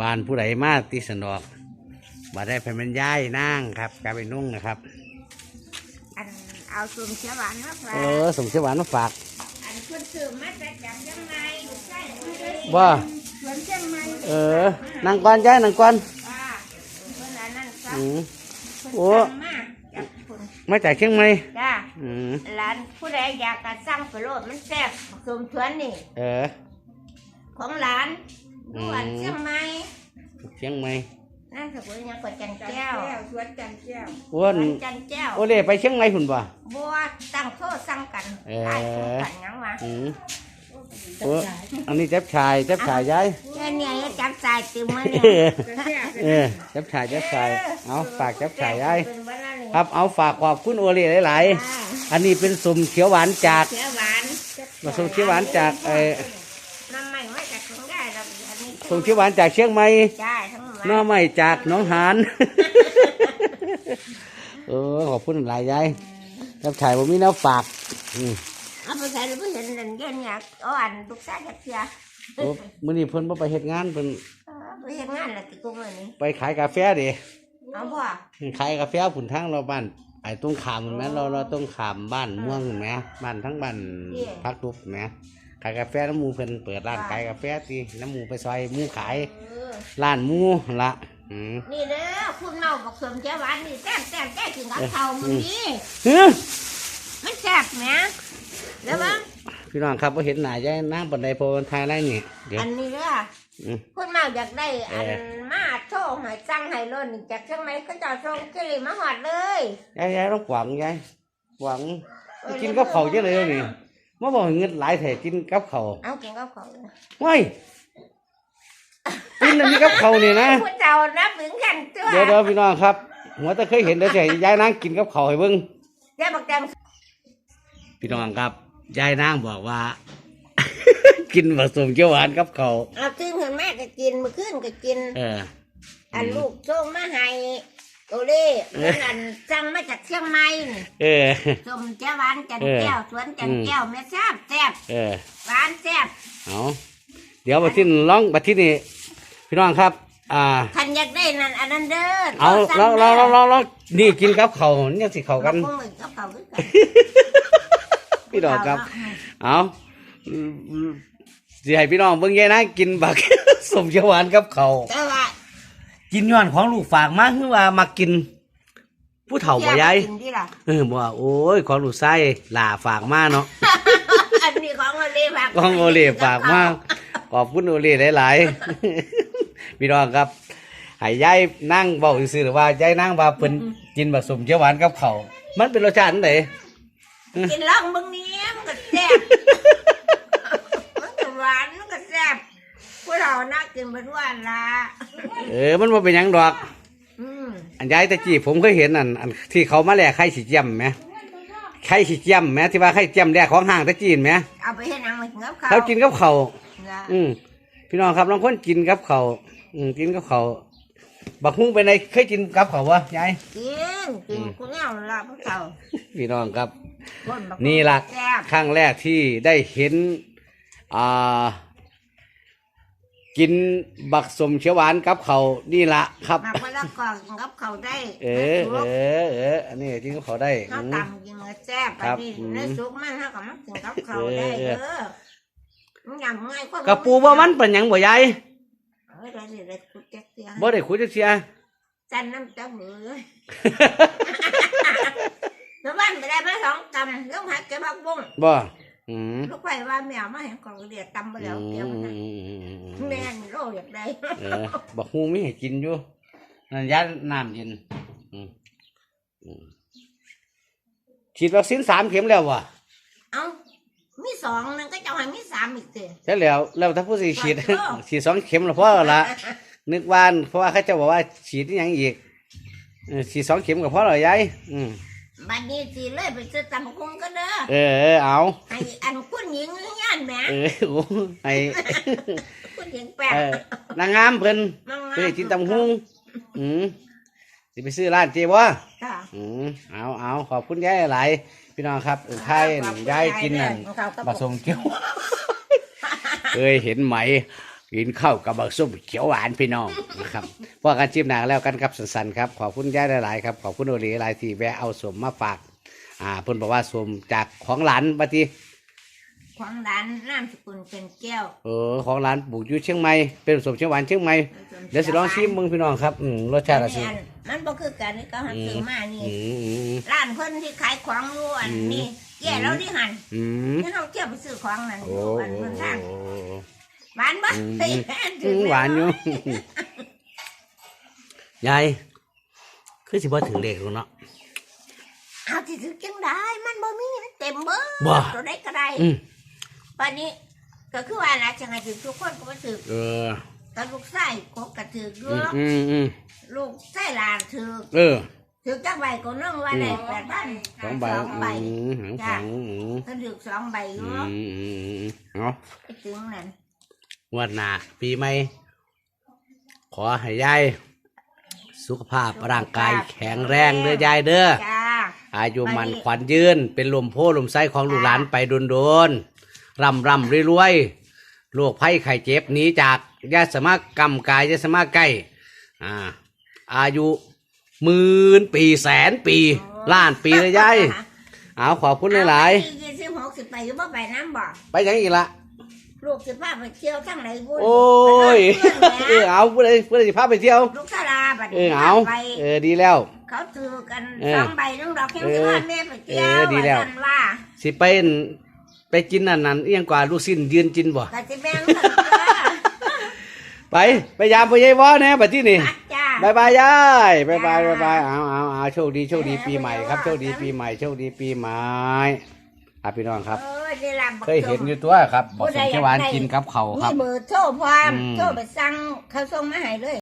วานผู้ใดมาติสนอกมาได้เป็นบรรยายนั่งครับกลายเป็นนุ่งนะครับ อันเอาซุ่มเขียวหวานมาฝาเอกอส่งเสียหวานมาฝากอันเพิ่นซื้อมาจากจังยังไงลูกชายเพิ่นเลยว่าสวนเชียงใหม่เออนั่งก่อนย้ายนั่งก่อนอ่าเพิ่นอันนั้นซะอืมเพิ่นโอ้ สั่งมาจากเพิ่นมาจากเชียงใหม่จ้าอืมร้านผู้ใดอยากกระสั่งไปโลดมันแซ่บซุ่มสวนนี่ เออ ของร้าน อืสมวนเชียงใหม่เชียงใหม่นั่นสกุลยังกดจันแก้วสวนจันแก้วอ้วนสวนจันแก้วโอเล่ไปเชียงใหม่พุ่นบ่บัวตั้งโทษสั่งกันเออได้สู้กันยังวะอืมโอ้อันนี้เจ็บชายเจ็บชายย้ายแค่เนี้จับสายติมมาเอเนี่ยอเออเจ็บชายเจ็บชายเอาฝากเจ็บชายย้ายเป็นวันละหนึ่งครับเอาฝากขอบคุณโอเล่หลาย ๆ อันนี้เป็นสุ่มเขียวหวานจากเขียวหวานมาส่งเขียวหวานจากเออ ส่งเขียวหวานจากเชียงใหม่ได้ทั้งหมดหน้อใหม่จากหน้องหานเออขอบคุณหลายยายรับถ่ายผมมีแน้ฝากอืมเอาไปใส่ลูกเห็นเด่นเย็นอยากเอาอันลูกชายจากเสียโอ้มื้อนี้เพิ่นบ่ไปเฮ็ดงานเพิ่นเอาไปเห็นงานละติกุ้งเลยนี่ไปขายกาแฟเด้เอาพ่อขายกาแฟผุนทางเราบ้านไอ้ตรงขามมันแม่นเราเราต้องขามบ้านม่วงเห็นไหมบ้านทั้งบ้านพักทุบเห็นไหม ขายกาแฟน้ำหมูเพิ่นเปิดร้านขายกาแฟติน้ำหมูไปซอยหมูขายเออร้านหมูละอืมนี่เด้อคุณเมาบอกสมเขียวหวานนี่แซ่บแซ่บแซ่บกินกับข้าวมื้อนี้เฮ้ยมันแซ่บแหมแล้วมั้งพี่น้องครับว่าเห็นหน้ายายนางปันไดโพนทายไรนี่เดี๋ยวอันนี้เด้ออืม คุณเมาอยากได้อันเออ มาโชว์ให้จังให้ล้นจากเชียงใหม่ก็จะส่งกิริมาหอดเลย ยายยายต้องหวังยายหวังกินกับเขาวเยอะเลยนี่ มาบอกให้เงินหลายแถกินกับเขาวเอากินกับเขาวเลยว้ายกินอันนี้กับเขาวนี่นะ ผู้เจ้านับถึงกันตัวเดี๋ยวเดี๋ยวพี่น้องครับหัวตะเคยเห็นเดี๋ยวจะให้ยายนางกินกับเขาวให้เบิ่งเดี๋ยวบอกแกมพี่น้องครับยายนางบอกว่า กินผสมเกี๊ยวหวานกับเขาวเอาตื่นขึ้นมาก็กินมื้อคืนก็กิน เอออันลูกส่งมาให้ โอเล่เพิ่นอันสั่งมาจากเชียงใหม่นี่เออส้มเจ้าหวานจันเออแก้วสวนจันอืมแก้วแม่แซ่บแซ่บเออ หวานแซ่บเอาเดี๋ยวมาที่ร้องมาที่นี่พี่น้องครับ อ่าท่านอยากได้นั่นอันนั้นเด้อเอาสั่งเราเราด้อเราเราเรานี่กินกับเขาวเนี่ยสิเขากันเราคงเหมือนกับเขาคือกันพี่น้องครับ เอาอืมสิให้พี่น้องเบิ่งแย่นะกินบัก สมเขียวหวานกับเขาว แต่ว่า กินย้อนของลูกฝากมาคือว่ามากิน ผู้เฒ่าบ่ยายกินดีล่ะเออบ่ว่าโอ้ยของลูกชายหล่าฝากมาเนาะ อันนี้ของโอเล่ฝากของโอเล่ฝากมาขอบคุณโอเล่หลายๆพี่น้องครับให้ยายนั่งเว้าซื่อๆหรือว่ายายนั่งว่าเพิ่นกินบักสมเขียวหวานกับเขาวมันเป็นรสชาติอันใดกินลองเบิ่งนี้มันก็แซ่บมันก็หวานมันก็แซ่บ พวกเรานักกินไปทุกวันละเออมันบ่เป็นหยังดอก อืมอันยายตะกี้ผมเคยเห็นอันอันที่เขามาแลกไข่สีเจียมไหมไข่สีเจียมไหมที่ว่าไข่เจียมแลกของห้างตะจีนไหมเอาไปให้นางมากินกับข้าวเขากินกับเขาวนะอืมพี่น้องครับลองคนกินกับเขาวอืมกินกับเขาวบักฮุ้งไปในเคยกินกับเขาววะยายกินกินกูเนี่ยละพวกเขาพี่น้องครับ คนบักนี่ล่ะแซ่บครั้งแรกที่ได้เห็นอ่า กินบักสมเขียวหวานกับเขาวนี่ละครับมากไปแล้วก็กินกับเขาวได้เออเออเอออันนี้กินกับเขาวได้ข้าวอืม ตำกินกับแซ่บครัอันบนี้อืมในซุปมันเท่ากับมันกินกับเขาวได้เอเออเออ อมันยำง่ายคนกระปูว่ามันเป็นหยังบ่ยายเอ้ยได้ได้ได้กูแจ๊กเสียบ่ได้คุยจักเสียจันน้ำเจ้ามือเลยแล้วบ้านไปได้มาสองตำแล้วหักเก็บผักบุ้งบ่ อืมลูกไปว่าแมวมาเห็นกล่องเดียดตำไปแล้วเกี่ยวมันนะแม่นโลอยากได้เออบักฮูมีให้กินอยู่นั่นยาน้ำเย็นอืมอืมฉีดวัคซีนสามเข็มแล้ววะเอ้ามีสองนึงก็จะให้มีสามอีกสิใช่แล้วแล้วถ้าผู้สิฉีดขอโทษฉีดสองเข็มแล้วพอละนึกว่าเพราะว่าเขาเจะบอกว่าฉีดนี่ยังอีกเออฉีดสองเข็มก็พอแล้วยายอืม บัดนี้สิเลยไปซื้อตำกุ้งก็เด้อเออเออเอาให้อันคุณหญิงงานแหม่เออโอ้ไอคุณหญิงแปดเออนางงามเพิ่นมังเพิ่นกินตำหุงอืมสิไปซื้อร้านเจ๊บ่ค่ะอืมเอาเอาขอบคุณยายหลายพี่น้องครับเออไทยนั่นยายกินนั่นบักสมเกี๊ยว เคยเห็นไหม กินข้าวกับบักส้มเขียวหวานพี่น้องนะครับพอกันชิมหนังแล้วกันครับสันๆครับขอบคุณย่าหลายๆครับขอบคุณโอลีหลายที่แวะเอาสมมาฝากอ่าเพิ่นบอกว่าสมจากของหลานบัดนี้ของร้านนามสกุลเป็นแก้ว เออของหลานปลูกอยู่เชียงใหม่เป็นสมเชียงหวานเชียงใหม่เดี๋ยวสิลองชิมมึงพี่น้องครับอืมรสชาติอะสิอันนี้อันมันบ่คือกันนี่ก็หันซื้อมานี่อืมอืมร้านเพิ่นที่ขายของอยู่อันนี้แก่แล้วที่หันอืมนี่เราเที่ยวไปซื้อของนั่นอโอ้ยู่อันโหเพิ่นทาง หวานบ่อืมเฮ้ยอืมหวานอยู่ยายคือสิบ่ถึงเลขหรอกเนาะ เอาที่ซื้อจังได้ มันบ่มีมันเต็มเบิดบ่ ตัวใดก็ได้อืมป่านนี้ ก็คือว่านะจังไงถึงทุกคนก็บ่ถือเออกับลูกไส้ก็กระถือเยอืมอะอืมอืมลูกไส้หลานถือเออถือจักใบก็น้องว่าได้แปดพัน สองใบสองใบ อืมหางสองอืมเขาถือสองใบอยู่อืมอืมอืมเนาะไปถึงนั่นง วันหน้าปีใหม่ ขอให้ยายสุขภาพร่างกายแข็งแรงเด้อยายเด้อจ้า อายุมันขวัญยืน เป็นลมโพลมไส้ของลูกหลานไปโดนโดนๆร่ำร่ำรวยๆโรคภัยไข้เจ็บหนีจากยาสมากรรมกายยาสมาใกล้อ่าอายุหมื่นปีแสนปีล้านปีเลยยายเอาขอบคุณหลายๆยี่สิบหกสิบไปอยู่บ่ไปน้ำบ่ ๆ ไปยังอีกละ ลูกสิพาไปเที่ยวทั้งไหนบุญโอ้ย เออเอาผู้ใดผู้ใดสิพาไปเที่ยว ลูกสาราบัดเอนี้อเอาไป เออดีแล้ว เขาถือกันเออสองใบนึงดอกแค่เออสิพาแม่ไปเที่ยวเออดีแล้วาซั่นว่าสิไปอั่นไปกินนั่นนั่นเอียงกว่าลูกสิ้นยืนจินบ่ก็สิแบ่งกันจ้าไปไปยามไปยายวอแน่บัดที่นี่พักจ้า บายบายยายบายบายจ้าบายบายเอาเอาเอาโชคดีโชคดีปีใหม่ครับโชคดีปีใหม่โชคดีปีใหม่อะพี่น้องครับ เอ อได้รับบักเคยเห็นอยู่ตัวครับบอกสมเขียวหวานกินกับเขาวคมีรับเบอร์โทรพร้อมอืม โทรไปสั่งเขาส่งมาให้เลย